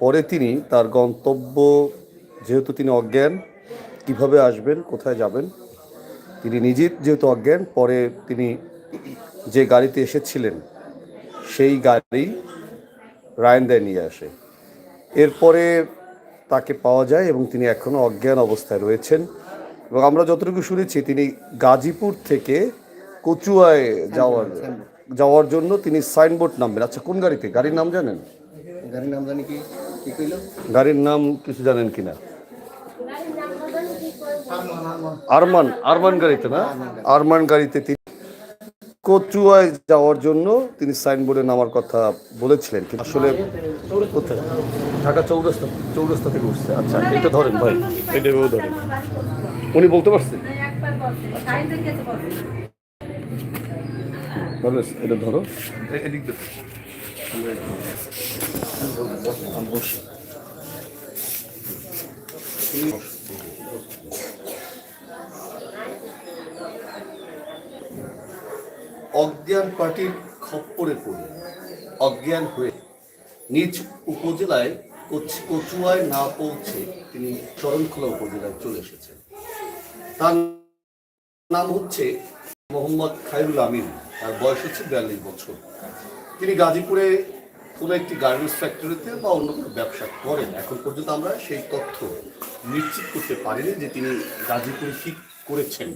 পরে তিনি তার গন্তব্য যেহেতু তিনি অজ্ঞান কীভাবে আসবেন কোথায় যাবেন? তিনি নিজে যেহেতু অজ্ঞান পরে তিনি যে গাড়িতে এসেছিলেন সেই গাড়ি রায়নদায় নিয়ে আসে। এরপরে তাকে পাওয়া যায় এবং তিনি এখনও অজ্ঞান অবস্থায় রয়েছেন। এবং আমরা যতটুকু শুনেছি তিনি গাজীপুর থেকে কচুয়ায় যাওয়ার যাওয়ার জন্য তিনি সাইনবোর্ড নামবেন। আচ্ছা কোন গাড়িতে? গাড়ির নাম জানেন? গাড়ির নাম জানি কি? গাড়ির নাম কিছু জানেন কিনা? আরমান আরমান গাড়িতে না? আরমান গাড়িতে। তিনি কচুয়ায় যাওয়ার জন্য তিনি সাইনবোর্ডে নামার কথা বলেছিলেন কিন্তু আসলে কোথায়? ঢাকা চৌরাস্তা চৌরাস্তা থেকে উঠছে। আচ্ছা এটা ধরেন ভাই। এটা ধরেন। উনি বলতে পারছেন তাহলে এটা ধরো। এদিক। অজ্ঞান পার্টির খপ্পরে পড়ে। অজ্ঞান হয়ে নিজ উপজেলায় কচুয়ায় না পৌঁছে তিনি চরণখোলা উপজেলায় চলে এসেছেন। তার নাম হচ্ছে মোহাম্মদ খায়রুল আমিন। তার বয়স হচ্ছে বিয়াল্লিশ বছর। তিনি গাজীপুরে কোনো একটি গার্মেন্টস ফ্যাক্টরিতে বা অন্য কোনো ব্যবসা করেন। এখন পর্যন্ত আমরা সেই তথ্য নিশ্চিত করতে পারিনি যে তিনি গাজীপুরে কি করেছেন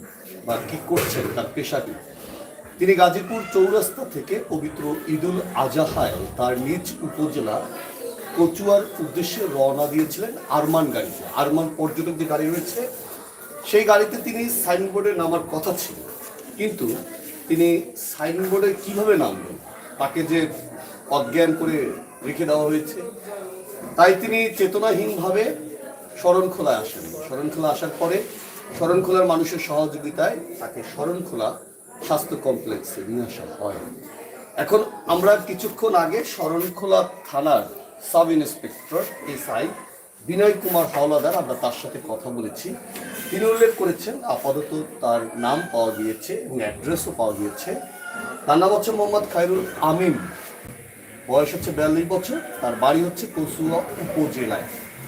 বা কী করছেন তার পেশা কি তিনি গাজীপুর চৌরাস্তা থেকে পবিত্র ঈদুল আজাহায় তার নিজ উপজেলা কচুয়ার উদ্দেশ্যে রওনা দিয়েছিলেন আরমান গাড়িতে। আরমান পর্যটক যে গাড়ি রয়েছে, সেই গাড়িতে তিনি সাইনবোর্ডে নামার কথা ছিল। কিন্তু তিনি সাইনবোর্ডে কীভাবে নামবেন তাকে যে অজ্ঞান করে রেখে দেওয়া হয়েছে, তাই তিনি চেতনাহীনভাবে শরণখোলায় আসেন। শরণখোলা আসার পরে শরণখোলার মানুষের সহযোগিতায় তাকে শরণখোলা স্বাস্থ্য কমপ্লেক্সে নিয়ে আসা হয়। এখন আমরা কিছুক্ষণ আগে শরণখোলা থানার sub inspector SI Binoy Kumar Howlader, আমরা তার সাথে কথা বলেছি। তিনি উল্লেখ করেছেন, আপাতত তার নাম পাওয়া গিয়েছে এবং অ্যাড্রেসও পাওয়া গিয়েছে। তার নাম হচ্ছে মোহাম্মদ খায়রুল আমিম বয়স হচ্ছে বিয়াল্লিশ বছর, তার বাড়ি হচ্ছে কসুয়া উপজেলায়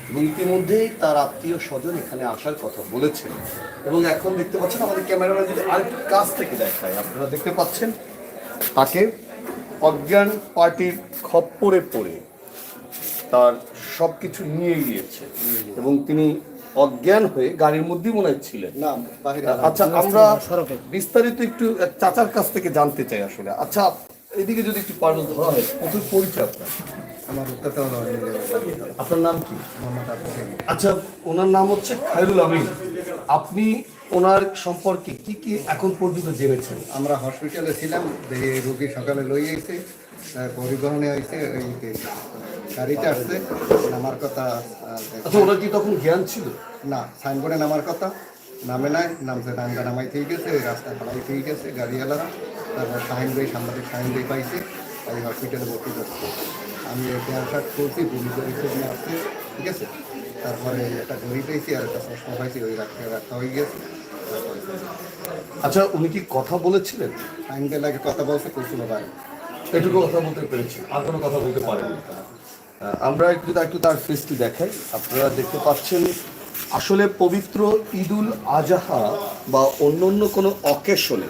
এবং ইতিমধ্যেই তার আত্মীয় স্বজন এখানে আসার কথা বলেছেন। এবং এখন দেখতে পাচ্ছেন আমাদের ক্যামেরাম্যান যদি আরেকটু কাছ থেকে দেখায়, আপনারা দেখতে পাচ্ছেন তাকে অজ্ঞান পার্টির খপ্পরে পড়ে তার সব কিছু নিয়ে গিয়েছে। এবং তিনি অজ্ঞান হয়ে গাড়ির মধ্যেই মনে হয় ছিলেন। না আচ্ছা আমরা বিস্তারিত একটু চাচার কাছ থেকে জানতে চাই আসলে। আচ্ছা এদিকে যদি একটু পারল ধরা হয় প্রচুর পরিচয় আপনার। আমার আপনার নাম কি। আচ্ছা ওনার নাম হচ্ছে খায়রুল আমিন। আপনি ওনার সম্পর্কে কি কি এখন পর্যন্ত জেনেছেন? আমরা হসপিটালে ছিলাম যে রোগী সকালে লই আইছে পরিবহনে ওই যে গাড়িতে আসছে নামার কথা আচ্ছা ওনার কি তখন জ্ঞান ছিল? না সাইনবোর্ডে নামার কথা নামে নাই নামছে ডাঙ্গা নামাই ঠিক গেছে রাস্তায় ফেলাই ঠিক গেছে গাড়িওয়ালারা তারপর শাহিন ভাই সাংবাদিক শাহিন ভাই পাইছে তাই হসপিটালে ভর্তি করছে। আমি শার্ট করছি পুলিশ রিপোর্ট নিয়ে আসছে ঠিক আছে? তারপরে একটা ঘড়ি পেয়েছি আর একটা চশমা পাইছি ওই রাখতে রাখা হয়ে গেছে। আচ্ছা উনি কি কথা বলেছিলেন? ভাই লাগে কথা বলছে করছিল ভাই। এটুকু কথা বলতে পেরেছি আর কোনো কথা বলতে পারেনি আমরা একটু একটু তার ফেসটি দেখাই। আপনারা দেখতে পাচ্ছেন, আসলে পবিত্র ঈদুল আজাহা বা অন্য অন্য কোনো অকেশনে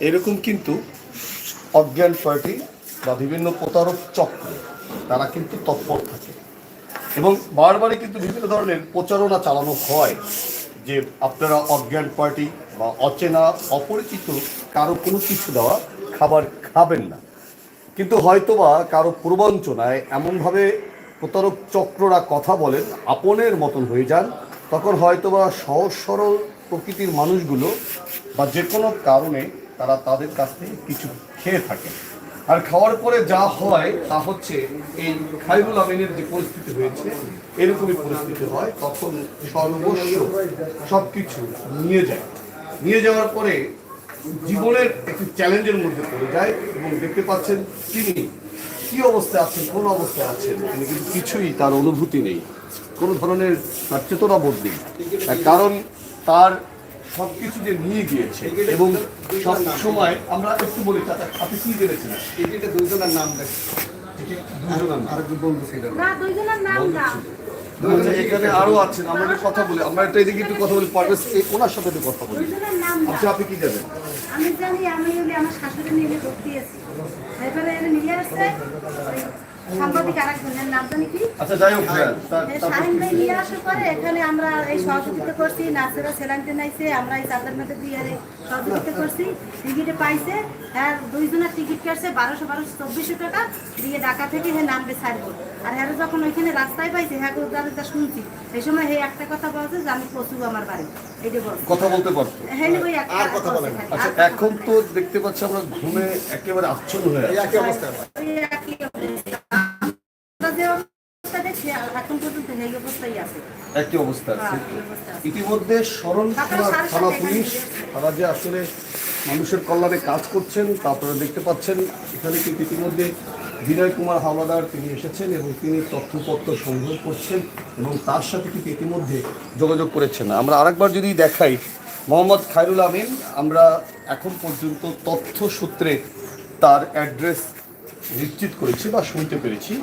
এরকম কিন্তু অজ্ঞান পার্টি বা বিভিন্ন প্রতারক চক্র তারা কিন্তু তৎপর থাকে। এবং বারবারই কিন্তু বিভিন্ন ধরনের প্রচারণা চালানো হয় যে আপনারা অজ্ঞান পার্টি বা অচেনা, অপরিচিত কারও কোনো কিছু দেওয়া খাবার খাবেন না। কিন্তু হয়তোবা কারও প্রবঞ্চনায় এমনভাবে প্রতারক চক্ররা কথা বলেন, আপনের মতন হয়ে যান। তখন হয়তোবা সহজ সরল প্রকৃতির মানুষগুলো বা যে কোনো কারণে তারা তাদের কাছ থেকে কিছু খেয়ে থাকে আর খাওয়ার পরে যা হয় তা হচ্ছে এই খাইরুল আমিনের যে পরিস্থিতি হয়েছে, এরকমই পরিস্থিতি হয়, তখন সর্বস্ব সব কিছু নিয়ে যায়। নিয়ে যাওয়ার পরে জীবনের একটি চ্যালেঞ্জের মধ্যে পড়ে যায় এবং দেখতে পাচ্ছেন তিনি কি অবস্থায় আছেন? কোন অবস্থায় আছেন? তিনি কিন্তু কিছুই তার অনুভূতি নেই। কোনো ধরনের তার চেতনা বোধ নেই কারণ তার সব কিছু যে নিয়ে গিয়েছে এবং সব সময় আমরা একটু বলি চাচা আপনি কি জেনেছেন? দুইজনের নাম দেখেন। আরেকজন বন্ধু ছিল। না দুইজনের নাম না। এখানে আরও আছেন আমরা একটু কথা বলি। আমরা একটা এদিকে একটু কথা বলি পারভেজ এই ওনার সাথে একটু কথা বলি। আচ্ছা আপনি কি যাবেন আমি জানি আমি আমার শাশুড়ি নিয়ে ভর্তি আছি। এবারে নিয়ে আসছে সাংবাদিক আরেকজনের নাম জানি কি? আচ্ছা যাই হোক হ্যাঁ, তা- এই তারপর শাহিন ভাই নিয়ে আসার পরে এখানে আমরা এই সহযোগিতা করছি নাচেরা সেলাইনতে নাইছে আমরা এই চাঁদার মধ্যে দিয়ে সহযোগিতা করছি টিকিটে পাইছে হ্যাঁ দুইজনের টিকিট কাটছে বারোশো বারোশো চব্বিশশো টাকা দিয়ে ঢাকা থেকে হ্যাঁ নামবে ছাড়বো আর হ্যাঁ যখন ওইখানে রাস্তায় পাইছে হ্যাঁ তাদের যা শুনছি। এই সময় হে একটা কথা বলছে যে আমি প্রচুর আমার বাড়ি। কথা বলতে পারতো। হ্যাঁ আর কথা বলছে আচ্ছা এখন তো দেখতে পাচ্ছি আমরা ঘুমে একেবারে আচ্ছন্ন হয়ে একই অবস্থা। ওই একই অবস্থা। আছে। ইতিমধ্যে স্মরণ থানা পুলিশ তারা যে আসলে মানুষের কল্যাণে কাজ করছেন তা আপনারা দেখতে পাচ্ছেন এখানে কিন্তু ইতিমধ্যে বিনয় কুমার হাওলাদার তিনি এসেছেন এবং তিনি তথ্যপত্র সংগ্রহ করছেন এবং তার সাথে কিন্তু ইতিমধ্যে যোগাযোগ করেছেন আমরা আরেকবার যদি দেখাই মোহাম্মদ খায়রুল আমিন আমরা এখন পর্যন্ত তথ্য সূত্রে তার অ্যাড্রেস নিশ্চিত করেছি বা শুনতে পেরেছি।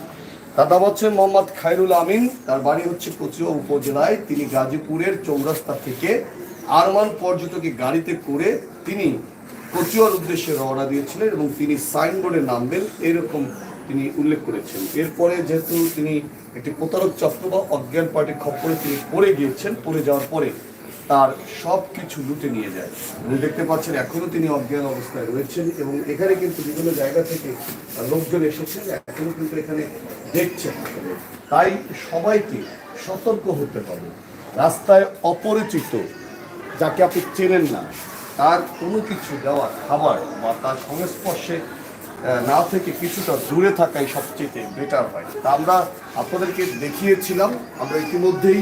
তার নাম হচ্ছে মোহাম্মদ খায়রুল আমিন, তার বাড়ি হচ্ছে কচুয়া উপজেলায়। তিনি গাজীপুরের চৌরাস্তা থেকে আরমান পর্যটকে গাড়িতে করে তিনি কচুয়ার উদ্দেশ্যে রওনা দিয়েছিলেন এবং তিনি সাইনবোর্ডে নামবেন, এরকম তিনি উল্লেখ করেছেন। এরপরে যেহেতু তিনি একটি প্রতারক চক্র বা অজ্ঞান পার্টির খপ্পরে তিনি পড়ে গিয়েছেন, পড়ে যাওয়ার পরে তার সব কিছু লুটে নিয়ে যায়। এবং দেখতে পাচ্ছেন, এখনও তিনি অজ্ঞান অবস্থায় রয়েছেন এবং এখানে কিন্তু বিভিন্ন জায়গা থেকে লোকজন এসেছেন, এখনও কিন্তু এখানে দেখছেন। তাই সবাইকে সতর্ক হতে হবে। রাস্তায় অপরিচিত, যাকে আপনি চেনেন না, তার কোনো কিছু দেওয়া খাবার বা তার সংস্পর্শে না থেকে কিছুটা দূরে থাকাই সবচেয়ে বেটার হয়। তা আমরা আপনাদেরকে দেখিয়েছিলাম, আমরা ইতিমধ্যেই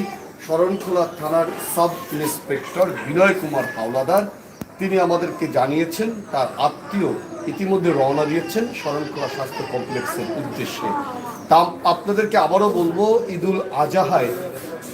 শরণখোলা থানার সাব ইন্সপেক্টর বিনয় কুমার হাওলাদার। তিনি আমাদেরকে জানিয়েছেন, তার আত্মীয় ইতিমধ্যে রওনা দিয়েছেন শরণখোলা স্বাস্থ্য কমপ্লেক্সের উদ্দেশ্যে। তা আপনাদেরকে আবারও বলব, ঈদুল আজাহায়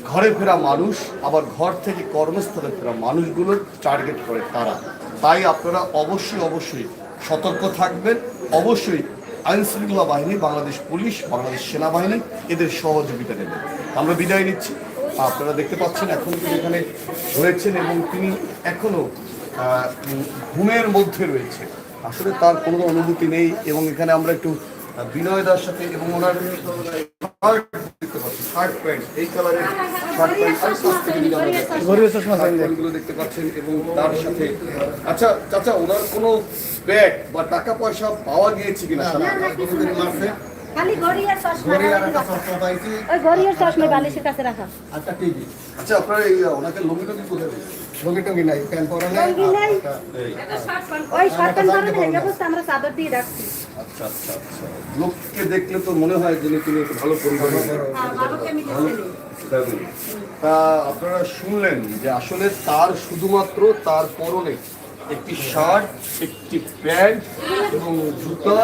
ঘরে ফেরা মানুষ, আবার ঘর থেকে কর্মস্থলে ফেরা মানুষগুলোর টার্গেট করে তারা। তাই আপনারা অবশ্যই অবশ্যই সতর্ক থাকবেন। অবশ্যই আইন শৃঙ্খলা বাহিনী, বাংলাদেশ পুলিশ, বাংলাদেশ সেনাবাহিনী এদের সহযোগিতা নেবেন আমরা বিদায় নিচ্ছি। আপনারা দেখতে পাচ্ছেন এখন তিনি এখানে রয়েছেন এবং তিনি এখনও আহ, ঘুমের মধ্যে রয়েছে আসলে তার কোনো অনুভূতি নেই এবং এখানে আমরা একটু বিনয় দার সাথে এবং ওনার শার্ট দেখতে পাচ্ছি শার্ট প্যান্ট এই কালারের শার্ট প্যান্ট আর শার্ট দেখতে পাচ্ছেন এবং তার সাথে আচ্ছা চাচা ওনার কোনো ব্যাগ বা টাকা পয়সা পাওয়া গিয়েছে কিনা। খালি ঘড়ি আর চশমা ঘড়ি আর একটা চশমা পাইছি। ওই ঘড়ি আর চশমা বালিশের কাছে রাখা। একটা টিভি আচ্ছা আপনার এই ওনাকে লঙ্গি টঙ্গি কোথায় রয়েছে? লঙ্গি নাই প্যান্ট পরা নাই লুঙ্গি নাই। ওই শর্ট প্যান্ট পরে ভেঙে বসতে আমরা চাদর দিয়ে রাখছি। আচ্ছা আচ্ছা আচ্ছা। লোককে দেখলে তো মনে হয় যে তিনি একটু ভালো পরিবারের ছেলে তা আপনারা শুনলেন যে আসলে তার শুধুমাত্র তার পরনে একটি শার্ট, একটি প্যান্ট এবং জুতা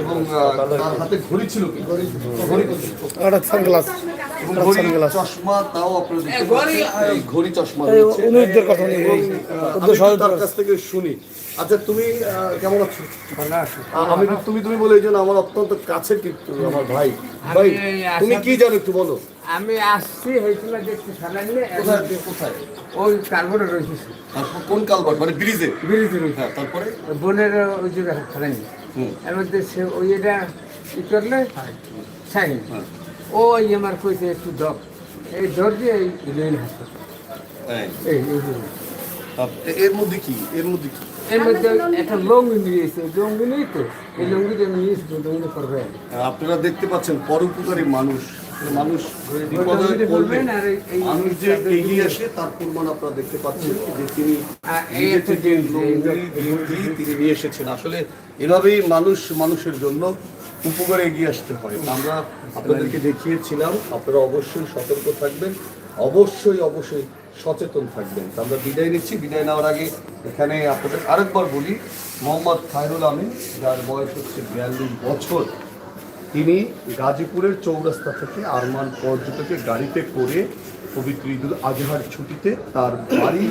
এবং তার হাতে ঘড়ি ছিল কি ঘড়ি সানগ্লাস। ঘড়ি চশমা তাও আপনারা দেখতে ঘড়ি চশমা রয়েছে। অনুরোধের কথা তার কাছ থেকে শুনি। আচ্ছা তুমি কেমন আছো? আমি তুমি তুমি বলে এই জন্য আমার অত্যন্ত কাছে কিন্তু আমার ভাই। ভাই তুমি কি জানো একটু বলো। আমি আসছি হয়েছিল দেখতে ফেলাইলে কোথায়? কোথায়? ওই কার্বনে রয়েছে। কোন কালবার মানে ব্রিজে? বিরোধী রয়েছে। হ্যাঁ তারপরে? বোনের ওই জায়গায় ফেলাইনি হুম। এর মধ্যে সে ওই এটা ই করলে? সাইন ও এই আমার কইছে একটু দর এই দর দিয়ে এই হাসপাতাল এ- এর মধ্যে কি? এর মধ্যে কি? এর মধ্যে একটা লঙ্গি নিয়েছে লঙ্গি নেই তো? এই লঙ্গি দিয়ে নিয়েছে লঙ্গি করবে আপনারা দেখতে পাচ্ছেন পরোপকারী মানুষ। মানুষ বিপদে এই- মানুষ যে এগিয়ে আসে তার প্রমাণ আপনারা দেখতে পাচ্ছেন যে তিনি তিনি নিয়ে এসেছেন। আসলে এভাবেই মানুষ মানুষের জন্য উপকারে এগিয়ে আসতে হয় আমরা আপনাদেরকে দেখিয়েছিলাম আপনারা অবশ্যই সতর্ক থাকবেন অবশ্যই অবশ্যই সচেতন থাকবেন। তো আমরা বিদায় নিচ্ছি। বিদায় নেওয়ার আগে এখানে আপনাদের আরেকবার বলি মোহাম্মদ খায়রুল আমিন যার বয়স হচ্ছে বিয়াল্লিশ বছর। তিনি গাজীপুরের চৌরাস্তা থেকে আরমান পর্যটকে গাড়িতে করে পবিত্র ঈদুল আজহার ছুটিতে তার বাড়ি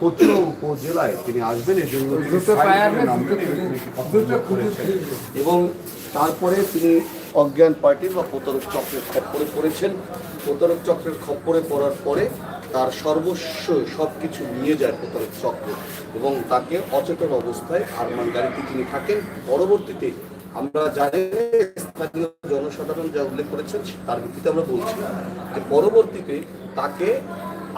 কচুয়া উপজেলায় তিনি আসবেন। এবং তারপরে তিনি অজ্ঞান পার্টির বা প্রতারক চক্রের খপ্পরে পড়েছেন। প্রতারক চক্রের খপ্পরে পড়ার পরে তার সর্বস্ব সব কিছু নিয়ে যায় প্রতারক চক্র এবং তাকে অচেতন অবস্থায় আরমান গাড়িতে তিনি থাকেন। পরবর্তীতে আমরা জানি স্থানীয় জনসাধারণ যা উল্লেখ করেছেন তার ভিত্তিতে আমরা বলছি যে পরবর্তীতে তাকে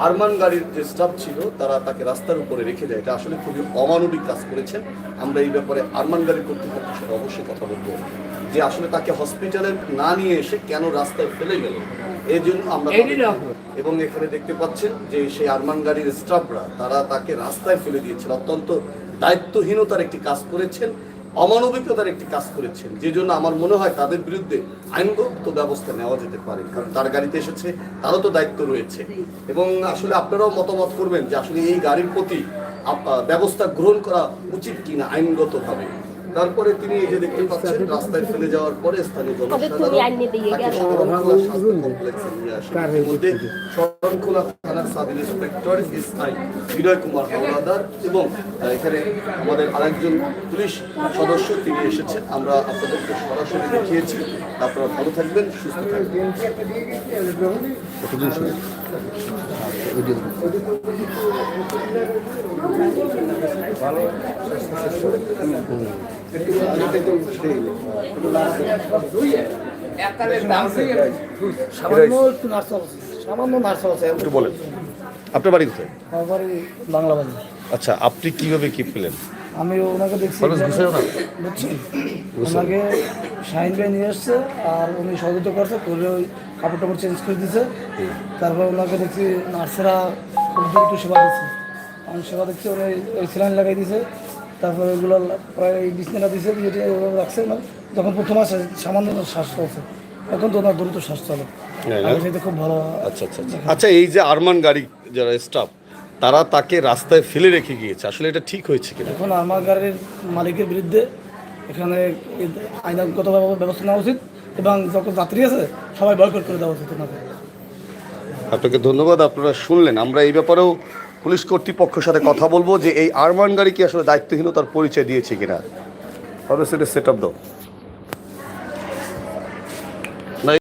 আরমান গাড়ির যে স্টাফ ছিল তারা তাকে রাস্তার উপরে রেখে দেয় এটা আসলে খুবই অমানবিক কাজ করেছেন। আমরা এই ব্যাপারে আরমান গাড়ির কর্তৃপক্ষের সাথে অবশ্যই কথা বলব। যে আসলে তাকে হসপিটালে না নিয়ে এসে কেন রাস্তায় ফেলে গেল এই জন্য আমরা। এবং এখানে দেখতে পাচ্ছেন যে সেই আরমান গাড়ির স্টাফরা তারা তাকে রাস্তায় ফেলে দিয়েছেন। অত্যন্ত দায়িত্বহীনতার একটি কাজ করেছেন। অমানবিকতার একটি কাজ করেছেন যে জন্য আমার মনে হয় তাদের বিরুদ্ধে আইনগত ব্যবস্থা নেওয়া যেতে পারে কারণ তার গাড়িতে এসেছে তারও তো দায়িত্ব রয়েছে। এবং আসলে আপনারাও মতামত করবেন যে আসলে এই গাড়ির প্রতি ব্যবস্থা গ্রহণ করা উচিত কিনা আইনগতভাবে। তারপরে তিনি এই যে দেখতে পাচ্ছেন রাস্তায় ফেলে যাওয়ার পরে স্থানীয় জনসাধারণ শরণখোলা থানার sub inspector S I Binoy Kumar Howlader এবং এখানে আমাদের আরেকজন পুলিশ সদস্য তিনি এসেছেন। আমরা আপনাদেরকে সরাসরি দেখিয়েছি। আপনারা ভালো থাকবেন সুস্থ থাকবেন। সামান্য একটু আছে সামান্য নার্স আছে। একটু বলেন। আপনার বাড়ি কোথায়? আমার বাড়ি বাংলা আচ্ছা আপনি কীভাবে কি পেলেন? আমি ওনাকে দেখছি। বুঝছেন ওনাকে শাহিন ভাই নিয়ে এসছে আর উনি সহযোগিতা করছে করে ওই কাপড় টাপড় চেঞ্জ করে দিছে। তারপর ওনাকে দেখছি নার্সেরা খুব দ্রুত সেবা দিচ্ছে। আমি সেবা দেখছি উনি ওই স্যালাইন লাগাই দিছে। তারপর ওইগুলো প্রায় বিছনাটা দিছে দিয়ে রাখছে। না যখন প্রথম আসে সামান্য শ্বাস চলছে এখন তো ওনার দ্রুত শ্বাস চলে। হ্যাঁ, আগে চাইতে খুব ভালো আচ্ছা আচ্ছা আচ্ছা। আচ্ছা এই যে আরমান গাড়ি যারা স্টাফ তারা তাকে রাস্তায় ফেলে রেখে গিয়েছে। আসলে এটা ঠিক হয়েছে কিনা? এখন আমার গাড়ির মালিকের বিরুদ্ধে এখানে আইনগতভাবে ব্যবস্থা নেওয়া উচিত এবং যত যাত্রী আছে সবাই বয়কট করে দেওয়া উচিত ওনাকে। আপনাকে ধন্যবাদ আপনারা শুনলেন। আমরা এই ব্যাপারেও পুলিশ কর্তৃপক্ষের সাথে কথা বলব যে এই আরমান গাড়ি কি আসলে দায়িত্বহীনতার পরিচয় দিয়েছে কিনা? সেট আপ দাও।